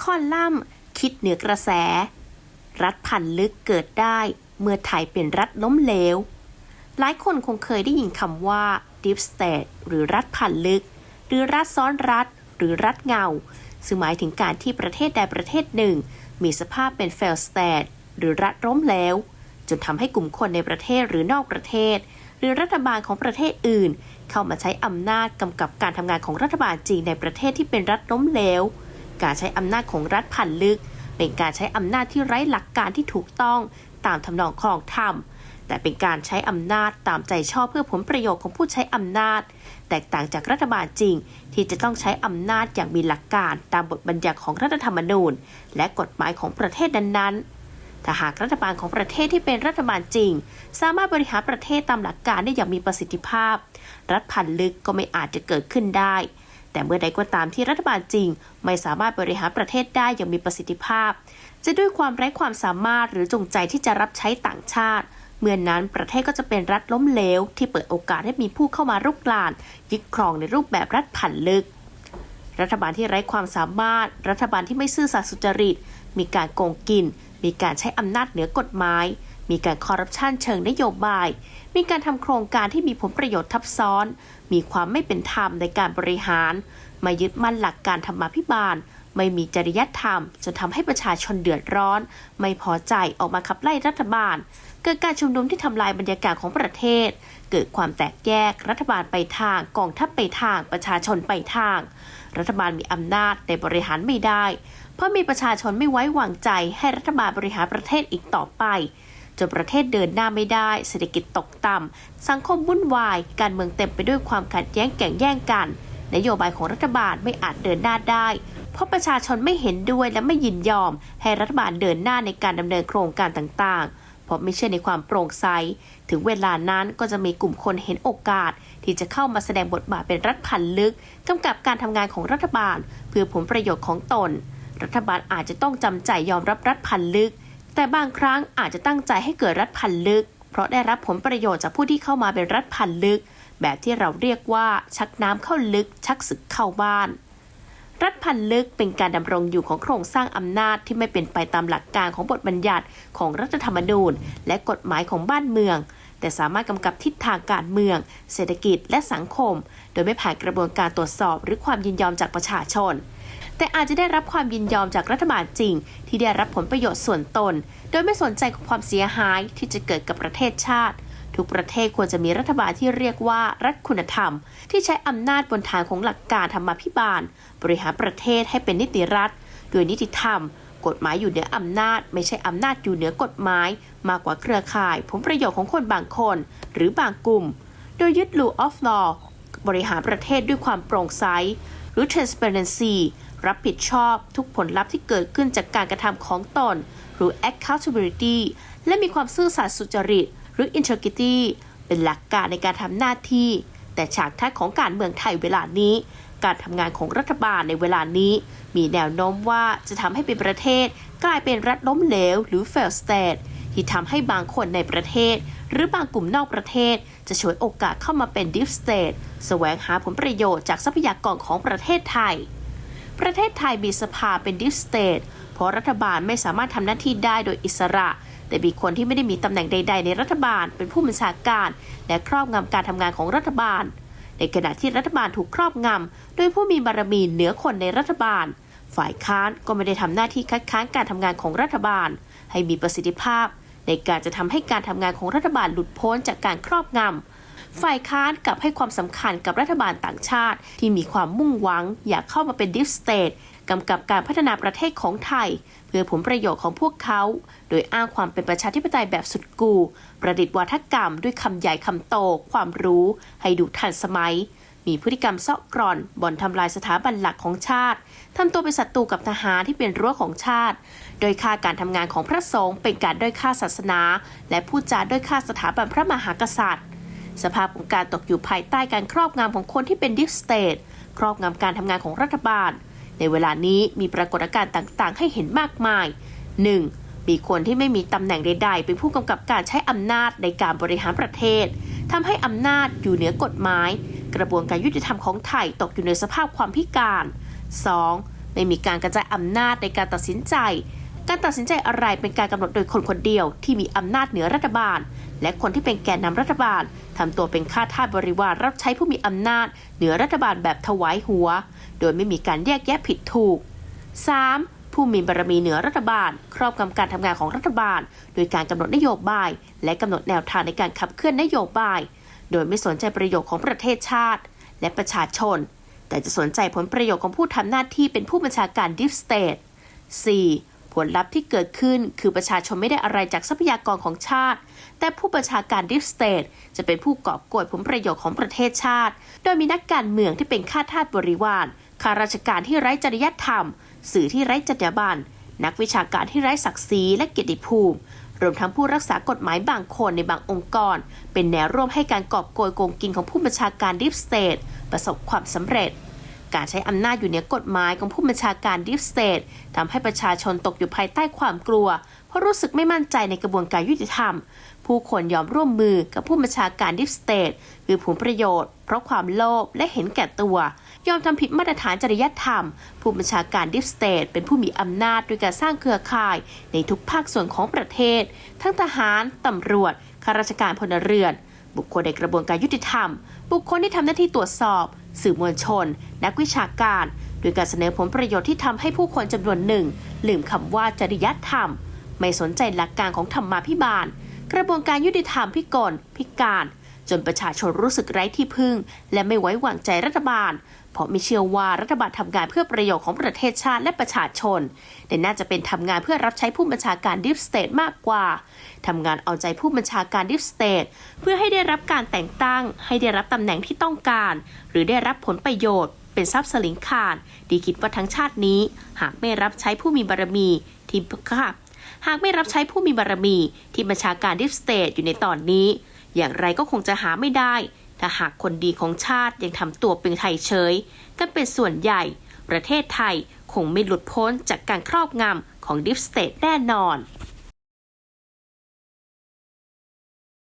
คอลัมน์ คิดเหนือกระแส รัฐพันลึกเกิดได้เมื่อไทยเป็นรัฐล้มเหลว หลายคนคงเคยได้ยินคำว่า deep state หรือรัฐพันลึก หรือรัฐซ้อนรัฐ หรือรัฐเงา ซึ่งหมายถึงการที่ประเทศใดประเทศหนึ่ง มีสภาพเป็น failed state หรือรัฐล้มเหลวจนทำให้กลุ่มคนในประเทศหรือนอกประเทศ หรือรัฐบาลของประเทศอื่น เข้ามาใช้อำนาจกำกับการทำงานของรัฐบาลจริงในประเทศที่เป็นรัฐล้มเหลว การใช้อำนาจของรัฐพันลึก เป็นการใช้อำนาจที่ไร้หลักการที่ถูกต้องตามทำนองคลองธรรม แต่เป็นการใช้อำนาจตามใจชอบเพื่อผลประโยชน์ของผู้ใช้อำนาจ แตกต่างจากรัฐบาลจริง ที่จะต้องใช้อำนาจอย่างมีหลักการตามบทบัญญัติของรัฐธรรมนูญ และกฎหมายของประเทศนั้นๆถ้าหากรัฐบาลของประเทศที่เป็นรัฐบาลจริง สามารถบริหารประเทศตามหลักการได้อย่างมีประสิทธิภาพ รัฐพันลึกก็ไม่อาจจะเกิดขึ้นได้ แต่เมื่อใดก็ตามที่รัฐบาลจริง ไม่สามารถบริหารประเทศได้อย่างมีประสิทธิภาพ จะด้วยความไร้ความสามารถหรือจงใจที่จะรับใช้ต่างชาติ เมื่อนนั้นประเทศก็จะเป็นรัฐล้มเหลว ที่เปิดโอกาสให้มีผู้เข้ามารุกราน ยึดครองในรูปแบบรัฐผันลึก รัฐบาลที่ไร้ความสามารถ รัฐบาลที่ไม่ซื่อสัตย์สุจริต มีการโกงกิน มีการใช้อำนาจเหนือกฎหมาย มีการคอร์รัปชันเชิงนโยบาย มีการทำโครงการที่มีผลประโยชน์ทับซ้อน มีความไม่เป็นธรรมในการบริหาร มายึดมั่นหลักการธรรมาภิบาล ไม่มีจริยธรรมจนทำให้ประชาชนเดือดร้อน ไม่พอใจออกมาขับไล่รัฐบาล เกิดการชุมนุมที่ทำลายบรรยากาศของประเทศ เกิดความแตกแยก รัฐบาลไปทาง กองทัพไปทาง ประชาชนไปทาง รัฐบาลมีอำนาจแต่บริหารไม่ได้ เพราะมีประชาชนไม่ไว้วางใจให้รัฐบาลบริหารประเทศอีกต่อไป จนประเทศเดินหน้าไม่ได้ เศรษฐกิจตกต่ำ สังคมวุ่นวาย การเมืองเต็มไปด้วยความขัดแย้งแก่งแย่งกัน นโยบายของรัฐบาลไม่อาจเดินหน้าได้ เพราะประชาชนไม่เห็นด้วยและไม่ยินยอม ให้รัฐบาลเดินหน้าในการดำเนินโครงการต่างๆ เพราะไม่เชื่อในความโปร่งใส ถึงเวลานั้นก็จะมีกลุ่มคนเห็นโอกาส ที่จะเข้ามาแสดงบทบาทเป็นรัฐพันลึกกำกับการทำงานของรัฐบาล เพื่อผลประโยชน์ของตน รัฐบาลอาจจะต้องจำใจยอมรับรัฐพันลึก แต่บางครั้งอาจจะตั้งใจให้เกิดรัฐพันลึก เพราะได้รับผลประโยชน์จากผู้ที่เข้ามาเป็นรัฐพันลึก แบบที่เราเรียกว่าชักน้ำเข้าลึก ชักศึกเข้าบ้าน รัฐพันลึกเป็นการดำรงอยู่ของโครงสร้างอำนาจที่ไม่เป็นไปตามหลักการของบทบัญญัติของรัฐธรรมนูญ และกฎหมายของบ้านเมือง แต่สามารถกำกับทิศทางการเมือง เศรษฐกิจและสังคม โดยไม่ผ่านกระบวนการตรวจสอบ หรือความยินยอมจากประชาชน แต่อาจจะได้รับความยินยอมจากรัฐบาลจริง ที่ได้รับผลประโยชน์ส่วนตน โดยไม่สนใจกับความเสียหายที่จะเกิดกับประเทศชาติ ทุกประเทศควรจะมีรัฐบาลที่เรียกว่ารัฐคุณธรรม ที่ใช้อำนาจบนฐานของหลักการธรรมาภิบาล บริหารประเทศให้เป็นนิติรัฐ โดยนิติธรรม กฎหมายอยู่เหนืออำนาจ ไม่ใช่อำนาจอยู่เหนือกฎหมาย มากกว่าเครือข่าย ผลประโยชน์ของคนบางคน หรือบางกลุ่ม โดยยึด rule of law บริหารประเทศด้วยความโปร่งใสหรือ transparency รับผิดชอบทุกผลลัพธ์ที่เกิดขึ้นจากการกระทำของตน หรือ accountability และมีความซื่อสัตย์สุจริต หรือ integrity เป็นหลักการในการทำหน้าที่ แต่ฉากทัศน์ของการเมืองไทยเวลานี้ การทำงานของรัฐบาลในเวลานี้ มีแนวโน้มว่าจะทำให้เป็นประเทศ กลายเป็นรัฐล้มเหลว หรือ fail state ที่ทำให้บางคนในประเทศ หรือบางกลุ่มนอกประเทศ จะฉวยโอกาสเข้ามาเป็น deep state แสวงหาผลประโยชน์จากทรัพยากรของประเทศไทย ประเทศไทยมีสภาเป็น deep state เพราะรัฐบาลไม่สามารถทำหน้าที่ได้โดยอิสระ แต่มีคนที่ไม่ได้มีตำแหน่งใด ๆ ในรัฐบาลเป็นผู้บัญชาการ และครอบงำการทำงานของรัฐบาล ในขณะที่รัฐบาลถูกครอบงำโดยผู้มีบารมีเหนือคนในรัฐบาล ฝ่ายค้านก็ไม่ได้ทำหน้าที่คัดค้านการทำงานของรัฐบาล ให้มีประสิทธิภาพ ในการจะทำให้การทำงานของรัฐบาลหลุดพ้นจากการครอบงำ ฝ่ายค้านกลับให้ความสำคัญกับรัฐบาลต่างชาติ ที่มีความมุ่งหวังอยากเข้ามาเป็นดิฟสเตทกำกับการพัฒนาประเทศของไทย เพื่อผลประโยชน์ของพวกเขา โดยอ้างความเป็นประชาธิปไตยแบบสุดกู ประดิษฐ์วาทกรรมด้วยคำใหญ่คำโต ความรู้ให้ดูทันสมัย มีพฤติกรรมเซาะกร่อนบ่อนทำลายสถาบันหลักของชาติทำตัวเป็นศัตรูกับทหารที่เป็นรั้วของชาติ โดยค่าการทำงานของพระสงฆ์เป็นการด้อยค่าศาสนา และพูดจาด้อยค่าสถาบันพระมหากษัตริย์ สภาพของการตกอยู่ภายใต้การครอบงำของคนที่เป็นดิฟสเตทครอบงำการทำงานของรัฐบาล ในเวลานี้มีปรากฏการณ์ต่างๆ ให้เห็นมากมาย 1. มีคนที่ไม่มีตำแหน่งใดๆ เป็นผู้กำกับการใช้อำนาจในการบริหารประเทศทำให้อำนาจอยู่เหนือกฎหมาย กระบวนการยุติธรรมของไทยตกอยู่ในสภาพความพิการ 2. ไม่มีการกระจายอำนาจในการตัดสินใจ การตัดสินใจอะไรเป็นการกำหนดโดยคนคนเดียวที่มีอำนาจเหนือรัฐบาล และคนที่เป็นแกนนำรัฐบาลทำตัวเป็นข้าทาสบริวารรับใช้ผู้มีอำนาจ เหนือรัฐบาลแบบถวายหัว โดยไม่มีการแยกแยะผิดถูก 3. ผู้มีบารมีเหนือรัฐบาล ครอบงำการทำงานของรัฐบาล โดยการกำหนดนโยบาย และกำหนดแนวทางในการขับเคลื่อนนโยบาย โดยไม่สนใจประโยชน์ของประเทศชาติ และประชาชน แต่จะสนใจผลประโยชน์ของผู้ทำหน้าที่เป็นผู้บัญชาการดิฟสเตท 4. ผลลัพธ์ที่เกิดขึ้นคือประชาชนไม่ได้อะไรจากทรัพยากรของชาติ แต่ผู้บัญชาการดิฟสเตทจะเป็นผู้กอบโกยผลประโยชน์ของประเทศชาติ โดยมีนักการเมืองที่เป็นข้าทาสบริวาร ข้าราชการที่ไร้จริยธรรม สื่อที่ไร้จรรยาบรรณ นักวิชาการที่ไร้ศักดิ์ศรีและเกียรติภูมิ รวมทั้งผู้รักษากฎหมายบางคนในบางองค์กร เป็นแนวร่วมให้การกอบโกยโกงกินของผู้บัญชาการดิฟสเตทประสบความสำเร็จ การใช้อำนาจอยู่เหนือกฎหมายของผู้บัญชาการดิฟสเตททำให้ประชาชนตกอยู่ภายใต้ความกลัว เพราะรู้สึกไม่มั่นใจในกระบวนการยุติธรรม ผู้คนยอมร่วมมือกับผู้บัญชาการดิฟสเตทคือผลประโยชน์ เพราะความโลภและเห็นแก่ตัว ยอมทำผิดมาตรฐานจริยธรรม ผู้บัญชาการดิฟสเตทเป็นผู้มีอำนาจโดยการสร้างเครือข่าย ในทุกภาคส่วนของประเทศ ทั้งทหารตำรวจข้าราชการพลเรือน บุคคลในกระบวนการยุติธรรม บุคคลที่ทำหน้าที่ตรวจสอบ สื่อมวลชน นักวิชาการ โดยการเสนอผลประโยชน์ที่ทำให้ผู้คนจำนวนหนึ่ง ลืมคำว่าจริยธรรม ไม่สนใจหลักการของธรรมาภิบาล กระบวนการยุติธรรมพิกลพิการ จนประชาชนรู้สึกไร้ที่พึ่ง และไม่ไว้วางใจรัฐบาล เพราะไม่เชื่อว่ารัฐบาลทำงานเพื่อประโยชน์ของประเทศชาติและประชาชน แต่น่าจะเป็นทำงานเพื่อรับใช้ผู้บัญชาการดิฟสเตทมากกว่าทำงานเอาใจผู้บัญชาการดิฟสเตทเพื่อให้ได้รับการแต่งตั้ง ให้ได้รับตำแหน่งที่ต้องการ หรือได้รับผลประโยชน์ เป็นทรัพย์สลิงคารดีคิดว่าทั้งชาตินี้ หากไม่รับใช้ผู้มีบารมีที่ค่ะหากไม่รับใช้ผู้มีบารมี ที่บัญชาการดิฟสเตทอยู่ในตอนนี้ อย่างไรก็คงจะหาไม่ได้ ถ้าหากคนดีของชาติยังทำตัวเป็นไทยเฉย กันเป็นส่วนใหญ่ ประเทศไทยคงไม่หลุดพ้นจากการครอบงำของดิฟสเตทแน่นอน